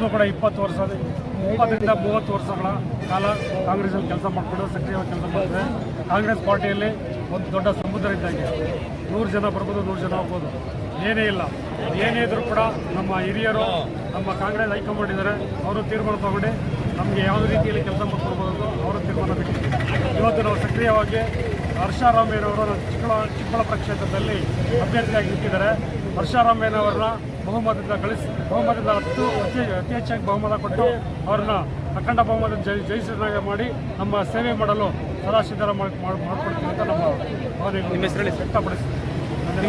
ನಮ್ಮದು ಕೂಡ ಇಪ್ಪತ್ತು ವರ್ಷದ ಇಪ್ಪತ್ತರಿಂದ ಮೂವತ್ತು ವರ್ಷಗಳ ಕಾಲ ಕಾಂಗ್ರೆಸ್ಸಲ್ಲಿ ಕೆಲಸ ಮಾಡಿಕೊಂಡು ಸಕ್ರಿಯವಾಗಿ ಕೆಲಸ ಮಾಡಿದ್ರೆ ಕಾಂಗ್ರೆಸ್ ಪಾರ್ಟಿಯಲ್ಲಿ ಒಂದು ದೊಡ್ಡ ಸಮುದ್ರ ಇದ್ದಂಗೆ. ನೂರು ಜನ ಬರ್ಬೋದು, ನೂರು ಜನ ಹೋಗ್ಬೋದು. ಏನೇ ಇಲ್ಲ. ಏನೇ ಇದ್ರೂ ಕೂಡ ನಮ್ಮ ಹಿರಿಯರು, ನಮ್ಮ ಕಾಂಗ್ರೆಸ್ ಹೈಕಮಾಂಡ್ ಇದ್ದಾರೆ ಅವರು ತೀರ್ಮಾನ ತಗೊಂಡು ನಮಗೆ ಯಾವುದೇ ರೀತಿಯಲ್ಲಿ ಕೆಲಸ ಮಾಡ್ಕೊಡ್ಬೋದು ಅವರು ತೀರ್ಮಾನ ಇವತ್ತು ನಾವು ಸಕ್ರಿಯವಾಗಿ ಹರ್ಷಾರಾಮಯ್ಯನವರು ಚಿಕ್ಕಳ ಚಿಕ್ಕಬಳ್ಳಾಪುರ ಕ್ಷೇತ್ರದಲ್ಲಿ ಅಭ್ಯರ್ಥಿಯಾಗಿ ನಿಂತಿದ್ದಾರೆ. ಹರ್ಷಾರಾಮಯ್ಯನವ್ರನ್ನ ಬಹುಮತದಿಂದ ಕಳಿಸಿ ಬಹುಮತದಿಂದ ಹತ್ತು ಅತಿ ಅತಿ ಹೆಚ್ಚಾಗಿ ಬಹುಮತ ಕೊಟ್ಟು ಅವ್ರನ್ನ ಅಖಂಡ ಬಹುಮತ ಜಯ ಜಯಿಸಿದಾಗ ಮಾಡಿ ನಮ್ಮ ಸೇವೆ ಮಾಡಲು ಸದಾ ಸಿದ್ಧರ ಮಾಡಿ ಮಾಡ್- ಮಾಡ್ಕೊಡ್ತೀವಿ ಅಂತ ನಮ್ಮ ಭಾವನೆಗಳು ನಿಮ್ಮ ಹೆಸರಲ್ಲಿ ಹೆಸರು- ನನ್ನ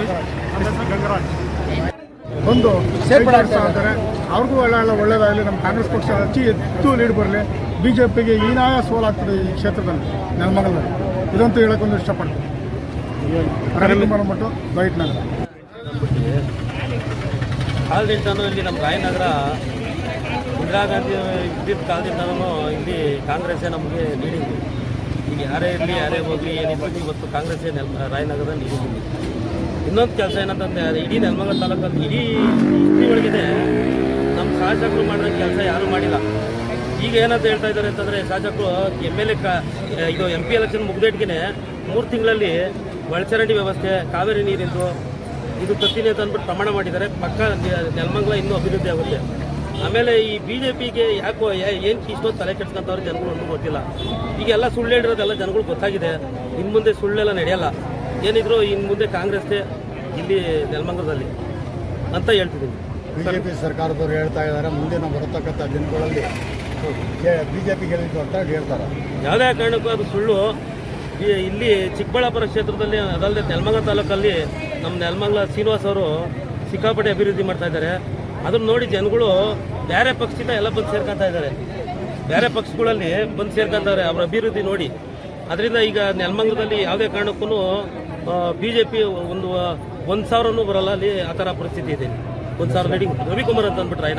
ಹೆಸರು ಗಂಗರಾಜ್. ಒಂದು ಸೇರ್ಪಡೆ ಇದ್ದಾರೆ. ಅವ್ರಿಗೂ ಒಳ್ಳೆ ಒಳ್ಳೇದಾಗಲಿ. ನಮ್ಮ ಕಾಂಗ್ರೆಸ್ ಪಕ್ಷ ಅತಿ ಎತ್ತು ಲೀಡ್ ಬರಲಿ. ಬಿ ಜೆ ಪಿಗೆ ಹೀನಾಯ ಸೋಲಾಗ್ತದೆ ಈ ಕ್ಷೇತ್ರದಲ್ಲಿ ನೆಲಮಂಗಲದಲ್ಲಿ ಇದಂತೂ ಹೇಳಕ್ಕೊಂದು ಇಷ್ಟಪಡ್ತೀನಿ. ರವಿಕುಮಾರ್ ಮಟ್ಟು ಕಾಲದಿಂದನೂ ಇಲ್ಲಿ ನಮ್ಮ ರಾಯನಗರ ಇಂದಿರಾ ಗಾಂಧಿ ಇದ್ದಿದ್ದ ಕಾಲದಿಂದನೂ ಇಲ್ಲಿ ಕಾಂಗ್ರೆಸ್ಸೇ ನಮಗೆ ನೀಡಿದ್ದು ಈಗ ಯಾರೇ ಇರಲಿ, ಯಾರೇ ಹೋಗಲಿ ಏನಿದ್ರು ಇವತ್ತು ಕಾಂಗ್ರೆಸ್ಸೇ ನೆಲ್ ರಾಯನಗರದಲ್ಲಿ ನೀಡಿದ್ದೀವಿ ಇನ್ನೊಂದು ಕೆಲಸ ಏನಂತಂದರೆ ಇಡೀ ನೆಲಮಂಗಲ ತಾಲೂಕಲ್ಲಿ ಇಡೀ ಒಳಗಿದೆ. ನಮ್ಮ ಶಾಸಕರು ಮಾಡಿದ ಕೆಲಸ ಯಾರೂ ಮಾಡಿಲ್ಲ. ಈಗ ಏನಂತ ಹೇಳ್ತಾ ಇದ್ದಾರೆ ಅಂತಂದರೆ ಶಾಸಕರು, ಎಂ ಎಲ್ ಎ ಕಾ ಇದು ಎಂ ಪಿ ಎಲೆಕ್ಷನ್ ಮುಗ್ದೇಟ್ಗೆ ಮೂರು ತಿಂಗಳಲ್ಲಿ ಒಳಚರಂಡಿ ವ್ಯವಸ್ಥೆ, ಕಾವೇರಿ ನೀರಿಂದು ಇದು ತತ್ತೀನಿ ಅಂತ ಅಂದ್ಬಿಟ್ಟು ಪ್ರಮಾಣ ಮಾಡಿದ್ದಾರೆ. ಪಕ್ಕ ನೆಲಮಂಗ್ಲ ಇನ್ನೂ ಅಭಿವೃದ್ಧಿ ಆಗುತ್ತೆ ಆಮೇಲೆ ಈ ಬಿ ಜೆ ಪಿಗೆ ಯಾಕೋ ಏನು ಇಷ್ಟೊಂದು ತಲೆ ಕೆಡ್ಸ್ಕೊಂತವ್ರು ಜನಗಳು ಗೊತ್ತಿಲ್ಲ. ಈಗೆಲ್ಲ ಸುಳ್ಳು ಹೇಳಿರೋದೆಲ್ಲ ಜನಗಳು ಗೊತ್ತಾಗಿದೆ. ಇನ್ನು ಮುಂದೆ ಸುಳ್ಳೆಲ್ಲ ನಡೆಯಲ್ಲ. ಏನಿದ್ರು ಇನ್ನು ಮುಂದೆ ಕಾಂಗ್ರೆಸ್ಗೆ ಇಲ್ಲಿ ನೆಲಮಂಗಲದಲ್ಲಿ ಅಂತ ಹೇಳ್ತಿದ್ದೀನಿ. ಬಿಜೆಪಿ ಸರ್ಕಾರದವರು ಹೇಳ್ತಾ ಇದ್ದಾರೆ ಮುಂದಿನ ಬರತಕ್ಕಂಥ ದಿನಗಳಲ್ಲಿ ಬಿಜೆಪಿ ಗೆಲ್ಲಿದ್ದು ಅಂತ ಹೇಳ್ತಾರೆ ಯಾವುದೇ ಕಾರಣಕ್ಕೂ ಅದು ಸುಳ್ಳು. ಇಲ್ಲಿ ಚಿಕ್ಕಬಳ್ಳಾಪುರ ಕ್ಷೇತ್ರದಲ್ಲಿ, ಅದಲ್ಲದೆ ನೆಲಮಂಗಲ ತಾಲೂಕಲ್ಲಿ ನಮ್ಮ ನೆಲಮಂಗಲ ಶ್ರೀನಿವಾಸ್ ಅವರು ಸಿಕ್ಕಾಪಟ್ಟೆ ಅಭಿವೃದ್ಧಿ ಮಾಡ್ತಾ ಇದ್ದಾರೆ. ಅದನ್ನು ನೋಡಿ ಜನಗಳು ಬೇರೆ ಪಕ್ಷದಿಂದ ಎಲ್ಲ ಬಂದು ಸೇರ್ಕೊತಾ ಇದ್ದಾರೆ. ಬೇರೆ ಪಕ್ಷಗಳಲ್ಲಿ ಬಂದು ಸೇರ್ಕೊಂತಾರೆ ಅವರ ಅಭಿವೃದ್ಧಿ ನೋಡಿ. ಅದರಿಂದ ಈಗ ನೆಲಮಂಗಲದಲ್ಲಿ ಯಾವುದೇ ಕಾರಣಕ್ಕೂ ಬಿ ಜೆ ಪಿ ಒಂದು ಒಂದು ಸಾವಿರನೂ ಬರಲ್ಲ. ಅಲ್ಲಿ ಆ ಥರ ಪರಿಸ್ಥಿತಿ ಇದೆ. ಒಂದು ಸಾವಿರ ನಡಿ ರವಿಕುಮಾರ್ ಅಂತ ಅಂದ್ಬಿಟ್ರೆ